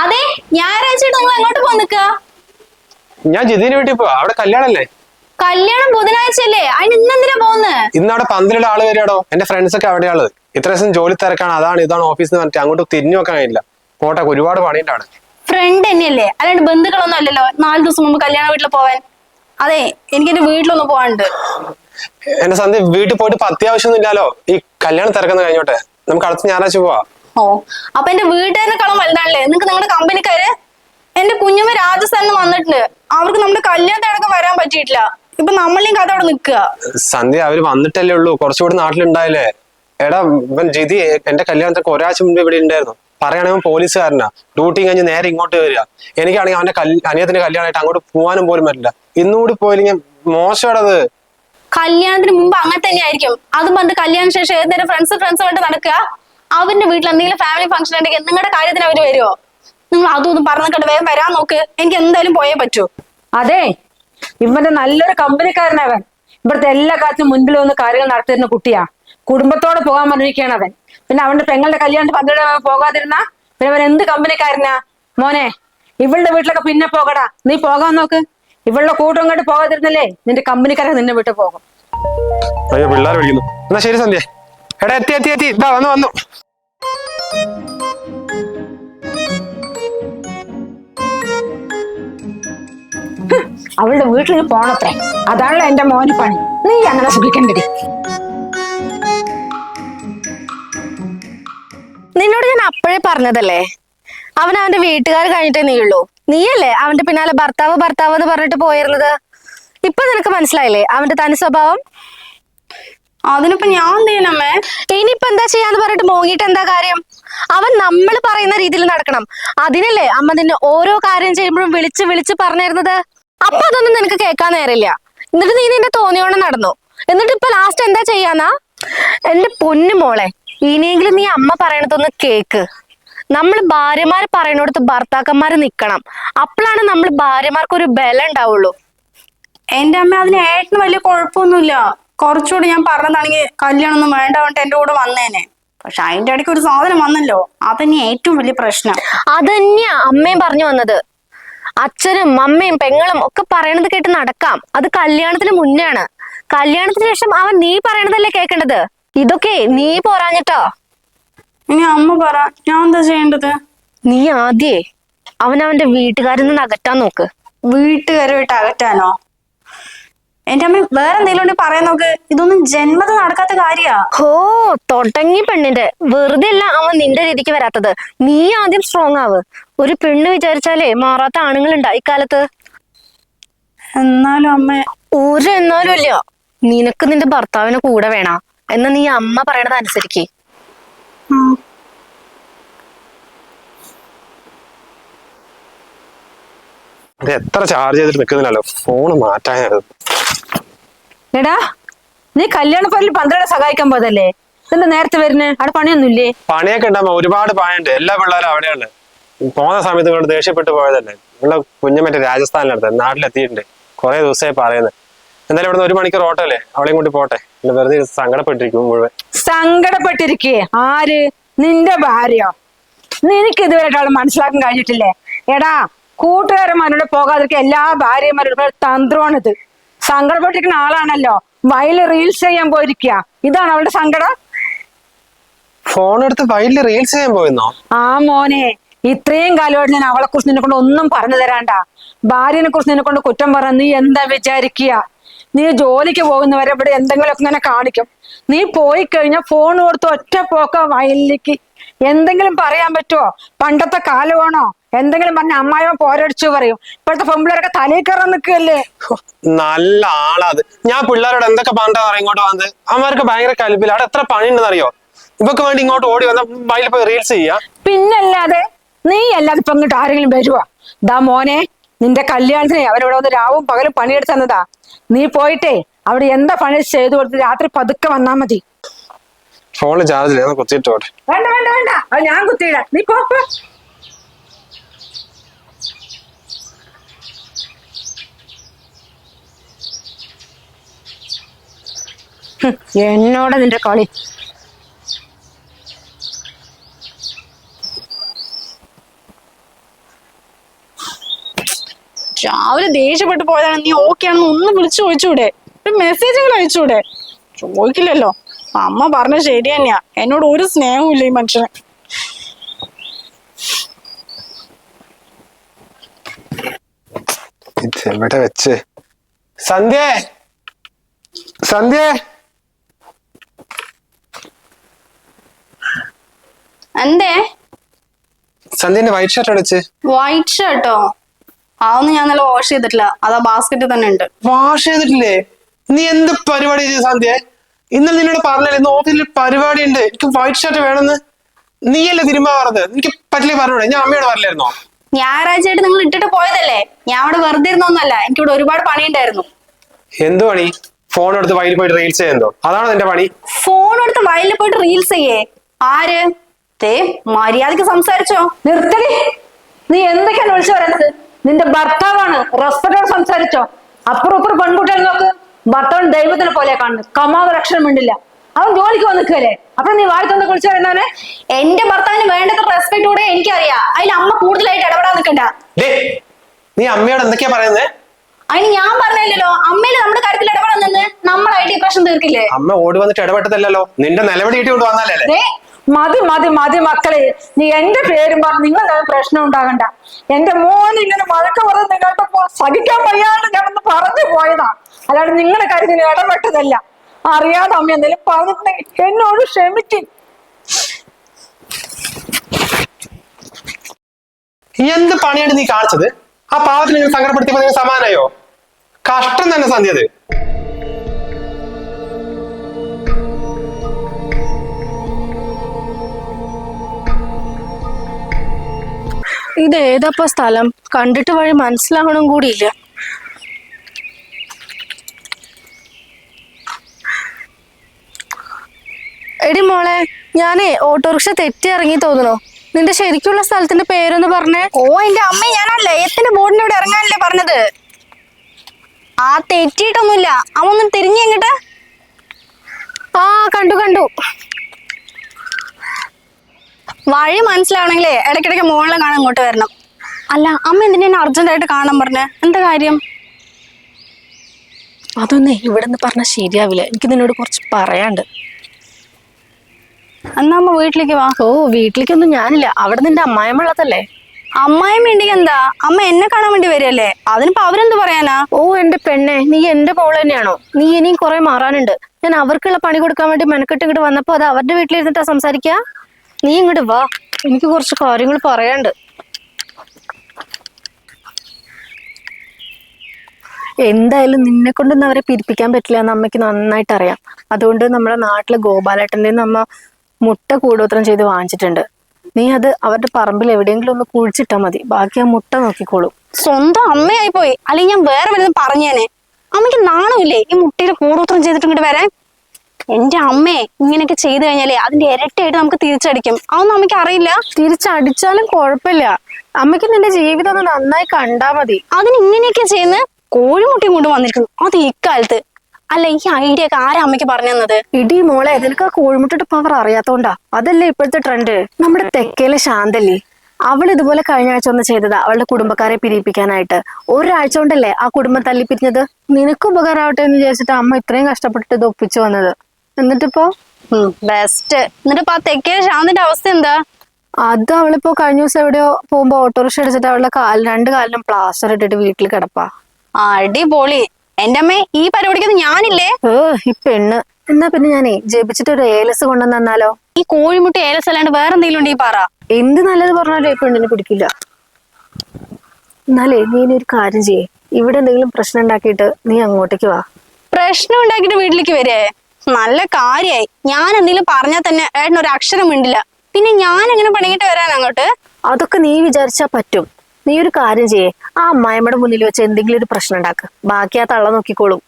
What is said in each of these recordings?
അതെ ഞായറാഴ്ച നിങ്ങൾ എങ്ങോട്ട് പോ നിക്ക ഞാൻ ജിതിന് വീട്ടിൽ പോവാ. അവിടെ കല്യാണല്ലേ? കല്യാണം ബുധനാഴ്ച അല്ലേ അതിന് ഇന്നെന്തിനാ പോകുന്നത് ഇന്ന് അവിടെ പന്ത്രണ്ട് ആൾ വരെയാടോ എന്റെ ഫ്രണ്ട്സ് ഒക്കെ അവിടെയുള്ളത് ഇത്ര ദിവസം ജോലി തിരക്കാണ്. അതാണ് ഇതാണ് ഓഫീസിൽ പറഞ്ഞിട്ട് അങ്ങോട്ട് തിരിഞ്ഞു നോക്കാൻ കഴിയില്ല. പോട്ടെ ഒരുപാട് പണിയുണ്ടാണ്. ഫ്രണ്ട് തന്നെയല്ലേ? അല്ലാണ്ട് ബന്ധുക്കളൊന്നും അല്ലല്ലോ. നാല് ദിവസം മുമ്പ് കല്യാണ വീട്ടിൽ പോവാൻ. അതെ എനിക്ക് എന്റെ വീട്ടിലൊന്ന് പോവാണ്ട്. എന്റെ സന്ധ്യ വീട്ടിൽ പോയിട്ട് ഇപ്പൊ അത്യാവശ്യമൊന്നും ഇല്ലല്ലോ ഈ കല്യാണം തിരക്കുന്ന കഴിഞ്ഞോട്ടെ. നമുക്ക് അടുത്ത ഞായറാഴ്ച പോവാ. ഓ അപ്പൊ എന്റെ വീട്ടുകാരെക്കാളും വലുതാണല്ലേ? നിങ്ങക്ക് നിങ്ങളുടെ കമ്പനിക്കാര് എന്റെ കുഞ്ഞമ്മ രാജസ്ഥാനിൽ വന്നിട്ടുണ്ട്. അവർക്ക് നമ്മുടെ കല്യാണത്തിനടക്കം വരാൻ പറ്റിയിട്ടില്ല. ഇപ്പൊ നമ്മളെയും കഥ അവിടെ നിക്കുക സന്ധ്യ അവർ വന്നിട്ടല്ലേ ഉള്ളൂ. കുറച്ചുകൂടി നാട്ടിലുണ്ടായില്ലേ? എടാ ഇവൻ ജിതി എന്റെ കല്യാണത്തിന് ഒരാഴ്ച മുമ്പ് ഇവിടെ ഉണ്ടായിരുന്നു. പറയുകയാണെങ്കിൽ പോലീസുകാരനാ. ഡ്യൂട്ടി കഴിഞ്ഞ് നേരെ ഇങ്ങോട്ട് വരിക. എനിക്കാണെങ്കിൽ അവന്റെ അനിയത്തിന്റെ കല്യാണമായിട്ട് അങ്ങോട്ട് പോകാനും പോലും പറ്റില്ല. ഇന്നുകൂടി പോയില്ലെങ്കിൽ മോശമാണത്. കല്യാണത്തിന് മുമ്പ് അങ്ങനെ തന്നെ ആയിരിക്കും അത് പറഞ്ഞ് കല്യാണ ശേഷം ഏതെങ്കിലും ഫ്രണ്ട്സ് ഫ്രണ്ട്സ് ആയിട്ട് നടക്കുക. അവരുടെ വീട്ടിൽ എന്തെങ്കിലും ഫാമിലി ഫംഗ്ഷൻ ഉണ്ടെങ്കിൽ നിങ്ങളുടെ കാര്യത്തിന് അവർ വരുമോ നിങ്ങൾ അതൊന്നും പറഞ്ഞിട്ട് വേഗം വരാൻ നോക്ക്. എനിക്ക് എന്തായാലും പോയേ പറ്റൂ. അതെ. ഇവന്റെ നല്ലൊരു കമ്പനിക്കാരനവൻ ഇവിടുത്തെ എല്ലാ കാര്യത്തിനും മുൻപിൽ വന്ന് കാര്യങ്ങൾ നടത്തിയിരുന്ന കുട്ടിയാ. കുടുംബത്തോടെ പോകാൻ പറഞ്ഞിരിക്കുകയാണ് അവൻ. പിന്നെ അവന്റെ പെങ്ങളുടെ കല്യാണത്തിന് പന്ത്രണ്ട് പോകാതിരുന്ന? പിന്നെ അവൻ എന്ത് കമ്പനിക്കാരനാ? മോനെ ഇവളുടെ വീട്ടിലൊക്കെ പിന്നെ പോകടാ. നീ പോകാൻ നോക്ക്. ഇവളുടെ കൂട്ടം ഇങ്ങോട്ട് പോകാതിരുന്നല്ലേ നിന്റെ കമ്പനിക്കാരൊക്കെ നിന്നെ വിട്ടു പോകും. അയ്യോ പിള്ളേർ വിളിക്കുന്നു. എന്നാ ശരി സന്ധ്യ. എടാ എത്തി എത്തി എത്തി. ഇതാ വന്നു വന്നു. അവളുടെ വീട്ടിൽ പോണത്രേ. അതാണല്ലോ എന്റെ മോന് പണി. നീ അങ്ങനെ സുഖിക്കണ്ടടി. നിന്നോട് ഞാൻ അപ്പോഴേ പറഞ്ഞതല്ലേ? അവൻ അവന്റെ വീട്ടുകാർ കഴിഞ്ഞിട്ടേ നീയുള്ളൂ. നീയല്ലേ അവന്റെ പിന്നാലെ ഭർത്താവ് ഭർത്താവ് എന്ന് പറഞ്ഞിട്ട് പോയിരുന്നത്? ഇപ്പൊ നിനക്ക് മനസ്സിലായില്ലേ അവന്റെ തനി സ്വഭാവം? അതിനിപ്പോ ഞാൻ ഇനിയിപ്പോ എന്താ ചെയ്യാന്ന് പറഞ്ഞിട്ട് മോങ്ങിട്ട് എന്താ കാര്യം? അവൻ നമ്മൾ പറയുന്ന രീതിയിൽ നടക്കണം. അതിനല്ലേ അമ്മ നിന്നെ ഓരോ കാര്യം ചെയ്യുമ്പോഴും വിളിച്ച് വിളിച്ച് പറഞ്ഞിരുന്നത്? അപ്പൊ അതൊന്നും നിനക്ക് കേൾക്കാൻ നേരില്ല എന്നിട്ട് നീ നിന്റെ തോന്നിയോണം നടന്നു. എന്നിട്ട് ഇപ്പൊ ലാസ്റ്റ് എന്താ ചെയ്യാനാ എന്റെ പൊന്നു മോളെ ഇനിയെങ്കിലും നീ അമ്മ പറയണതൊന്ന് കേക്ക്. നമ്മൾ ഭാര്യമാര് പറയണോടത്ത് ഭർത്താക്കന്മാര് നിക്കണം. അപ്പോഴാണ് നമ്മൾ ഭാര്യമാർക്ക് ഒരു ബല ഉണ്ടാവുള്ളൂ. എന്റെ അമ്മ അതിന് ഏട്ടന് വലിയ കുഴപ്പമൊന്നുമില്ല. കുറച്ചുകൂടി ഞാൻ പറഞ്ഞതാണെങ്കിൽ കല്യാണം ഒന്നും വേണ്ട എന്റെ കൂടെ വന്നേനെ. പക്ഷെ അതിന്റെ ഇടയ്ക്ക് ഒരു സാധനം വന്നല്ലോ. അതന്നെയാ ഏറ്റവും വലിയ പ്രശ്നം. അതന്നെയാ അമ്മയും പറഞ്ഞു വന്നത്. അച്ഛനും അമ്മയും പെങ്ങളും ഒക്കെ പറയണത് കേട്ട് നടക്കാം. അത് കല്യാണത്തിന് മുന്നെയാണ് കല്യാണത്തിന് ശേഷം അവൻ നീ പറയണതല്ലേ കേൾക്കേണ്ടത് ഇതൊക്കെ നീ പോരാഞ്ഞിട്ടോ? ഇനി അമ്മ പറ ഞാൻ എന്താ ചെയ്യേണ്ടത്? നീ ആദ്യേ അവൻ അവന്റെ വീട്ടുകാരിൽ നിന്ന് അകറ്റാൻ നോക്ക്. വീട്ടുകാരുമായിട്ട് അകറ്റാനോ? എന്റെ അമ്മ വേറെ എന്തെങ്കിലും ഉണ്ടെങ്കിൽ പറയാൻ നോക്ക്. ഇതൊന്നും ജന്മത നടക്കാത്ത കാര്യാ. ഹോ തൊട്ടങ്ങി പെണ്ണിന്റെ. വെറുതെ അല്ല അവൻ നിന്റെ രീതിക്ക് വരാത്തത്. നീ ആദ്യം സ്ട്രോങ് ആവ്. ഒരു പെണ്ണ് വിചാരിച്ചാലേ മാറാത്ത ആണുങ്ങളുണ്ട് ഇക്കാലത്ത്? എന്നാലും അമ്മ. ഒരു എന്നാലും ഇല്ല. നിനക്ക് നിന്റെ ഭർത്താവിന് കൂടെ വേണ. എന്ന് നീ അമ്മ പറയണത് അനുസരിക്ക്. ഉം. ഇത് എത്ര ചാർജ് ചെയ്തിട്ട് നിൽക്കുന്നില്ലല്ലോ. ഫോണ് മാറ്റാനത് എടാ നീ കല്യാണ പല്ലിൽ പന്ത്രണ്ട് സഹായിക്കാൻ പോയതല്ലേ? എന്താ നേരത്തെ വരുന്നേ? അവിടെ പണിയൊന്നുമില്ലേ? പണിയൊക്കെ ഉണ്ടാകുമ്പോ ഒരുപാട് പണിയുണ്ട്. എല്ലാ പിള്ളേരും അവിടെയാണ് പോകുന്ന സമയത്ത് കൊണ്ട് ദേഷ്യപ്പെട്ട് പോയതല്ലേ? ഇവിടെ കുഞ്ഞു മറ്റേ രാജസ്ഥാനിലെടുത്ത് നാട്ടിലെത്തിയിട്ടുണ്ട്. കുറെ ദിവസമായി പറയുന്നത് എന്തായാലും ഇവിടുന്ന് ഒരു മണിക്കൂർ ഓട്ടോ അല്ലേ അവളെയും കൂട്ടി പോട്ടെ. ഇല്ല വെറുതെ സങ്കടപ്പെട്ടിരിക്കും മുഴുവൻ. സങ്കടപ്പെട്ടിരിക്കേ? ആര്? നിന്റെ ഭാര്യ. നിനക്ക് ഇതുവരെ അവളെ മനസ്സിലാക്കാൻ കഴിഞ്ഞിട്ടില്ലേ? എടാ കൂട്ടുകാരന്മാരോട് പോകാതിരിക്കുക എല്ലാ ഭാര്യമാരോടും തന്ത്രമാണിത്. സങ്കടപ്പെട്ടിരിക്കുന്ന ആളാണല്ലോ. വയൽ റീൽസ് ചെയ്യാൻ പോയിരിക്കുക ഇതാണ് അവളുടെ സങ്കടം. ഫോൺ എടുത്ത് വൈകിട്ട് റീൽസ് ചെയ്യാൻ പോയെന്നോ? ആ മോനെ ഇത്രയും കാലമായിട്ട് ഞാൻ അവളെ കുറിച്ച് നിന്നെ കൊണ്ട് ഒന്നും പറഞ്ഞു തരാണ്ട. ഭാര്യനെ കുറിച്ച് നിന്നെ കൊണ്ട് കുറ്റം പറഞ്ഞ നീ എന്താ വിചാരിക്കുക നീ ജോലിക്ക് പോകുന്നവരെ ഇവിടെ എന്തെങ്കിലുമൊക്കെ ഇങ്ങനെ കാണിക്കും. നീ പോയി കഴിഞ്ഞാൽ ഫോൺ കൊടുത്ത് ഒറ്റ പോക്ക വയലിലേക്ക്. എന്തെങ്കിലും പറയാൻ പറ്റുമോ പണ്ടത്തെ കാലമാണോ? എന്തെങ്കിലും പറഞ്ഞ അമ്മായിമ പോരടിച്ചു പറയും. ഇപ്പോഴത്തെ പെമ്പിള്ളേരൊക്കെ തലയിൽ കയറാൻ നിൽക്കുകയല്ലേ? നല്ല ആളാത്. ഞാൻ പിള്ളേരോട് എന്തൊക്കെ പറഞ്ഞാ ഇങ്ങോട്ട് വന്നത്? അമ്മമാർക്ക് ഭയങ്കര കലിപ്പില്ല. അവിടെ എത്ര പണിയുണ്ടെന്ന് അറിയോ ഇവക്ക് വേണ്ടി ഇങ്ങോട്ട് ഓടി വന്ന വയലിൽ പോയി റീൽസ് ചെയ്യാ. പിന്നല്ലാതെ നീ അല്ലാതെ ഇപ്പൊ ഇങ്ങോട്ട് ആരെങ്കിലും വരുവാ? ദാ മോനെ നിന്റെ കല്യാണത്തിന് അവരിവിടെ വന്ന് രാവും പകലും പണിയെടുത്ത് തന്നതാ. നീ പോയിട്ടേ അവിടെ എന്താ പണി ചെയ്തു കൊടുത്ത് രാത്രി പതുക്കെ വന്നാ മതി. ഫോണിൽ ചാർജ് കുത്തിയിട്ട് വേണ്ട വേണ്ട വേണ്ട. അത് ഞാൻ കുത്തിയിടാം. നീ പോ. എന്നോട് നിന്റെ കളി? രാവിലെ ദേഷ്യപ്പെട്ട് പോയതാണ്. നീ ഓക്കെ ആണെന്ന് ഒന്ന് വിളിച്ചു ചോദിച്ചൂടെ? ഒരു മെസ്സേജുകൾ അയച്ചൂടെ? ചോദിക്കില്ലല്ലോ. അമ്മ പറഞ്ഞ ശരി തന്നെയാ. എന്നോട് ഒരു സ്നേഹവും ഇല്ല ഈ മനുഷ്യന്. സന്ധ്യ! സന്ധ്യ! എന്തേ? സന്ധ്യന്റെ വൈറ്റ് ഷർട്ട് അടിച്ച്. വൈറ്റ് ഷർട്ടോ അതൊന്നും ഞാൻ നല്ല വാഷ് ചെയ്തിട്ടില്ല. അതാ ബാസ്ക്കറ്റിൽ തന്നെ ഉണ്ട്. വാഷ് ചെയ്തിട്ടില്ലേ? നീ എന്ത് പരിപാടി ചെയ്തു സന്ധ്യ? ഇന്നലെ നിന്നോട് പറഞ്ഞില്ല ഇന്ന് ഓഫീസിൽ പരിപാടി ഉണ്ട് എനിക്ക് വൈറ്റ് ഷർട്ട് വേണമെന്ന് നീയല്ലേ തിരുമ്പാ പറഞ്ഞത് എനിക്ക് പറ്റില്ല പറഞ്ഞൂടെ? ഞാൻ അമ്മയോട് പറഞ്ഞില്ലായിരുന്നോ? ഞായറാഴ്ചയായിട്ട് നിങ്ങൾ ഇട്ടിട്ട് പോയതല്ലേ? ഞാൻ അവിടെ വെറുതെ ഇരുന്നൊന്നല്ല. എനിക്കിവിടെ ഒരുപാട് പണിയുണ്ടായിരുന്നു. എന്ത് പണി? ഫോൺ എടുത്ത് വയലിൽ പോയിട്ട് റീൽസ് ചെയ്യുന്നോ അതാണ് നിന്റെ പണി? ഫോൺ എടുത്ത് വയലിൽ പോയിട്ട് റീൽസ് ചെയ്യേ. ആര്? ദേ മര്യാദയ്ക്ക് സംസാരിച്ചോ. നിർത്തടി. നീ എന്തൊക്കെയാണ് വിളിച്ചു പറയുന്നത്? നിന്റെ ഭർത്താവാണ് റെസ്പെക്ടോട് സംസാരിച്ചോ? അപ്പുറം ഇപ്പുറം പെൺകുട്ടികൾ നോക്ക്. ഭർത്താവൻ ദൈവത്തിനെ പോലെ കാണുന്നു കമാവ് രക്ഷണം മിണ്ടില്ല. അവൻ ജോലിക്ക് വന്നിക്കല്ലേ അപ്പൊ നീ വാഴ്ത്തൊന്ന് വിളിച്ചു പറയുന്നവനെ എന്റെ ഭർത്താവിന് വേണ്ടത്ര റെസ്പെക്ട് കൂടെ എനിക്കറിയാം. അതിൽ അമ്മ കൂടുതലായിട്ട് ഇടപെടാൻ നിൽക്കണ്ട. നീ അമ്മയോട് എന്തൊക്കെയാ പറയുന്നത് അതിന് ഞാൻ പറഞ്ഞില്ലല്ലോ. അമ്മയിൽ നമ്മുടെ കാര്യത്തിൽ ഇടപെടാൻ നിന്ന് നമ്മളായിട്ട് ഈ പ്രശ്നം തീർക്കില്ലേ? അമ്മ ഓടി വന്നിട്ട് ഇടപെട്ടതല്ലോ നിന്റെ നിലവിളി ഇട്ടി കൊണ്ട് വന്നാലേ ദേ, മതി മതി മതി മക്കളെ. നീ എന്റെ പേരും പറഞ്ഞ് നിങ്ങൾ പ്രശ്നം ഉണ്ടാകണ്ട. എന്റെ മോൻ ഇങ്ങനെ മഴക്ക പറഞ്ഞ് നിങ്ങളുടെ സഹിക്കാൻ വയ്യാണ്ട് ഞാൻ ഒന്ന് പറഞ്ഞു പോയതാ. അല്ലാണ്ട് നിങ്ങളുടെ കാര്യത്തിൽ ഇടപെട്ടതല്ല. അറിയാതെ അമ്മ എന്തെങ്കിലും പറഞ്ഞിട്ടുണ്ടെങ്കിൽ എന്നോട് ക്ഷമിക്കും. എന്ത് പണിയാണ് നീ കാണിച്ചത്? ആ പാവത്തിന് സങ്കടപ്പെടുത്തിയപ്പോ സമാനായോ കഷ്ടം തന്നെ സന്ധ്യത് ഇത് ഏതപ്പോ സ്ഥലം? കണ്ടിട്ട് വഴി മനസ്സിലാകണം കൂടിയില്ല. എടി മോളെ ഞാനേ ഓട്ടോറിക്ഷ തെറ്റി ഇറങ്ങി തോന്നണോ നിന്റെ ശരിക്കുള്ള സ്ഥലത്തിന്റെ പേരൊന്ന് പറഞ്ഞേ. ഓ എന്റെ അമ്മ ഞാനല്ലേ എത്തിന്റെ ബോർഡിന്റെ ഇവിടെ ഇറങ്ങാനല്ലേ പറഞ്ഞത്? ആ തെറ്റിയിട്ടൊന്നുമില്ല. അമ്മ ഒന്ന് തിരിഞ്ഞു എങ്ങോട്ട്? ആ കണ്ടു കണ്ടു. വഴി മനസ്സിലാവണമെങ്കിലേ ഇടയ്ക്കിടയ്ക്ക് മുകളിൽ കാണാൻ ഇങ്ങോട്ട് വരണം. അല്ല അമ്മ എന്തിനാ എന്നെ അർജന്റ് ആയിട്ട് കാണാൻ പറഞ്ഞേ? എന്താ കാര്യം? അതൊന്നേ ഇവിടെ നിന്ന് പറഞ്ഞാൽ ശരിയാവില്ല. എനിക്ക് നിന്നോട് കുറച്ച് പറയാണ്ട് എന്നാ അമ്മ വീട്ടിലേക്ക് വാ. ഓ വീട്ടിലേക്കൊന്നും ഞാനില്ല. അവിടെ നിന്റെ അമ്മായമ്മ ഉള്ളതല്ലേ? അമ്മായി വേണ്ടി എന്താ? അമ്മ എന്നെ കാണാൻ വേണ്ടി വരികയല്ലേ? അതിനിപ്പോ അവരെന്ത് പറയാനാ? ഓ എന്റെ പെണ്ണെ നീ എന്റെ മോൾ തന്നെയാണോ? നീ ഇനിയും കുറെ മാറാനുണ്ട്. ഞാൻ അവർക്കുള്ള പണി കൊടുക്കാൻ വേണ്ടി മെനക്കെട്ട് ഇങ്ങോട്ട് വന്നപ്പോ അത് അവരുടെ വീട്ടിലിരുന്നിട്ടാ സംസാരിക്കാ? നീ ഇങ്ങോട്ട് വാ. എനിക്ക് കുറച്ച് കാര്യങ്ങൾ പറയാണ്ട് എന്തായാലും നിന്നെ കൊണ്ടൊന്നും അവരെ പിരിപ്പിക്കാൻ പറ്റില്ല എന്ന് അമ്മയ്ക്ക് നന്നായിട്ട് അറിയാം. അതുകൊണ്ട് നമ്മുടെ നാട്ടിലെ ഗോപാലേട്ടന്റെ അമ്മ മുട്ട കൂടോത്രം ചെയ്ത് വാങ്ങിച്ചിട്ടുണ്ട്. നീ അത് അവരുടെ പറമ്പിൽ എവിടെയെങ്കിലും ഒന്ന് കുഴിച്ചിട്ടാ മതി. ബാക്കി ആ മുട്ട നോക്കിക്കോളും. സ്വന്തം അമ്മയായി പോയി അല്ലെങ്കിൽ ഞാൻ വേറെ വരുന്നത് പറഞ്ഞേനെ. അമ്മയ്ക്ക് നാണമില്ലേ ഈ മുട്ടയിൽ കൂടോത്രം ചെയ്തിട്ട് ഇങ്ങോട്ട് വരാൻ? എന്റെ അമ്മേ ഇങ്ങനെയൊക്കെ ചെയ്തു കഴിഞ്ഞാലേ അതിന്റെ ഇരട്ടിയായിട്ട് നമുക്ക് തിരിച്ചടിക്കും. അതൊന്നും അമ്മയ്ക്ക് അറിയില്ല. തിരിച്ചടിച്ചാലും കുഴപ്പമില്ല. അമ്മയ്ക്ക് നിന്റെ ജീവിതം ഒന്ന് നന്നായി കണ്ടാ മതി. അതിന് ഇങ്ങനെയൊക്കെ ചെയ്യുന്ന കോഴിമുട്ടയും കൊണ്ട് വന്നിരിക്കുന്നു. അത് ഇക്കാലത്ത് അല്ല ഈ ഐഡിയ ഒക്കെ ആരാ അമ്മയ്ക്ക് പറഞ്ഞു തന്നത്? ഇടി മോളെ നിനക്ക് ആ കോഴിമുട്ടയുടെ പവർ അറിയാത്തോണ്ടാ. അതല്ലേ ഇപ്പോഴത്തെ ട്രെൻഡ് നമ്മുടെ തെക്കേലെ ശാന്തല്ലേ? അവൾ ഇതുപോലെ കഴിഞ്ഞ ആഴ്ച ഒന്ന് ചെയ്തതാ അവളുടെ കുടുംബക്കാരെ പിരിപ്പിക്കാനായിട്ട് ഒരാഴ്ച കൊണ്ടല്ലേ ആ കുടുംബം തല്ലിപ്പിരിഞ്ഞത്? നിനക്ക് ഉപകാരമാവട്ടെ എന്ന് വിചാരിച്ചിട്ട് അമ്മ ഇത്രയും കഷ്ടപ്പെട്ടിട്ട് ഇത് ഒപ്പിച്ചു വന്നത്. എന്നിട്ടിപ്പോ? ബെസ്റ്റ് എന്നിട്ടിപ്പോ ആ തെക്കേ ശാന്തിന്റെ അവസ്ഥ എന്താ? അത് അവളിപ്പോ കഴിഞ്ഞ ദിവസം എവിടെയോ പോകുമ്പോ ഓട്ടോറിക്ഷ അടിച്ചിട്ട് അവളുടെ കാൽ രണ്ട് കാലിലും പ്ലാസ്റ്റർ ഇട്ടിട്ട് വീട്ടിൽ കിടപ്പാ. അടിപൊളി. എന്റെ അമ്മേ ഈ പരിപാടിക്കൊന്നും ഞാനില്ലേ? ഏ ഈ പെണ്ണ്. എന്നാ പിന്നെ ഞാനേ ജപിച്ചിട്ട് ഒരു ഏലസ് കൊണ്ടുവന്ന് തന്നാലോ? ഈ കോഴിമുട്ട ഏലസ് അല്ലാണ്ട് വേറെ എന്തെങ്കിലും ഈ പറ. എന്ത് നല്ലത് പറഞ്ഞാലും ഈ പെണ്ണിനെ പിടിക്കില്ല. എന്നാലേ നീ ഇനി ഒരു കാര്യം ചെയ്യേ. ഇവിടെ എന്തെങ്കിലും പ്രശ്നം ഉണ്ടാക്കിയിട്ട് നീ അങ്ങോട്ടേക്ക് വാ. പ്രശ്നം ഉണ്ടാക്കിയിട്ട് വീട്ടിലേക്ക് വരേ? നല്ല കാര്യായി. ഞാൻ എന്തെങ്കിലും പറഞ്ഞാൽ തന്നെ ഏട്ടൻ ഒരു അക്ഷരം മിണ്ടില്ല. പിന്നെ ഞാൻ എങ്ങനെ പണിയിട്ട് വരാൻ അങ്ങോട്ട്? അതൊക്കെ നീ വിചാരിച്ചാ പറ്റും. നീ ഒരു കാര്യം ചെയ്യേ. ആ അമ്മായിമ്മയുടെ മുന്നിൽ വെച്ച് എന്തെങ്കിലും ഒരു പ്രശ്നം ഉണ്ടാക്ക. ബാക്കി ആ തള്ള നോക്കിക്കോളും.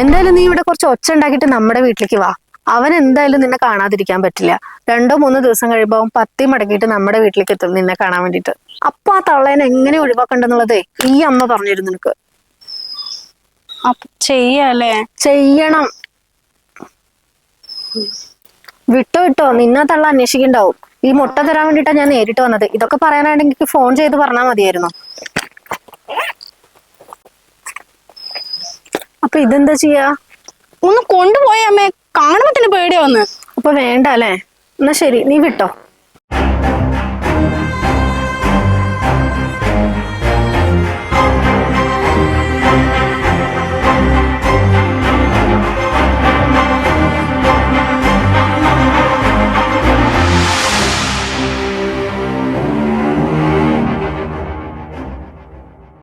എന്തായാലും നീ ഇവിടെ കുറച്ച് ഒച്ച ഉണ്ടാക്കിയിട്ട് നമ്മുടെ വീട്ടിലേക്ക് വാ. അവൻ എന്തായാലും നിന്നെ കാണാതിരിക്കാൻ പറ്റില്ല. രണ്ടോ മൂന്നോ ദിവസം കഴിയുമ്പോൾ അവൻ പത്തി മടക്കിയിട്ട് നമ്മുടെ വീട്ടിലേക്ക് എത്തും നിന്നെ കാണാൻ വേണ്ടിയിട്ട്. അപ്പൊ ആ തള്ളേനെ എങ്ങനെ ഒഴിവാക്കണ്ടെന്നുള്ളതേ ഈ അമ്മ പറഞ്ഞിരുന്നു നിനക്ക്. ചെയ്യല്ലേ? ചെയ്യണം. വിട്ടോ വിട്ടോ. നിന്നെ തള്ള അന്വേഷിക്കണ്ടാവും. ഈ മുട്ട തരാൻ വേണ്ടിട്ടാ ഞാൻ നേരിട്ട് വന്നത്. ഇതൊക്കെ പറയാനായിട്ട് എനിക്ക് ഫോൺ ചെയ്ത് പറഞ്ഞാൽ മതിയായിരുന്നു. അപ്പൊ ഇതെന്താ ചെയ്യാ? ഒന്ന് കൊണ്ടുപോയാമേ അമ്മേ. കാണുമ്പോ തന്നെ പേടിയാവുന്നു അപ്പൊ വേണ്ട അല്ലേ? എന്നാ ശരി നീ വിട്ടോ.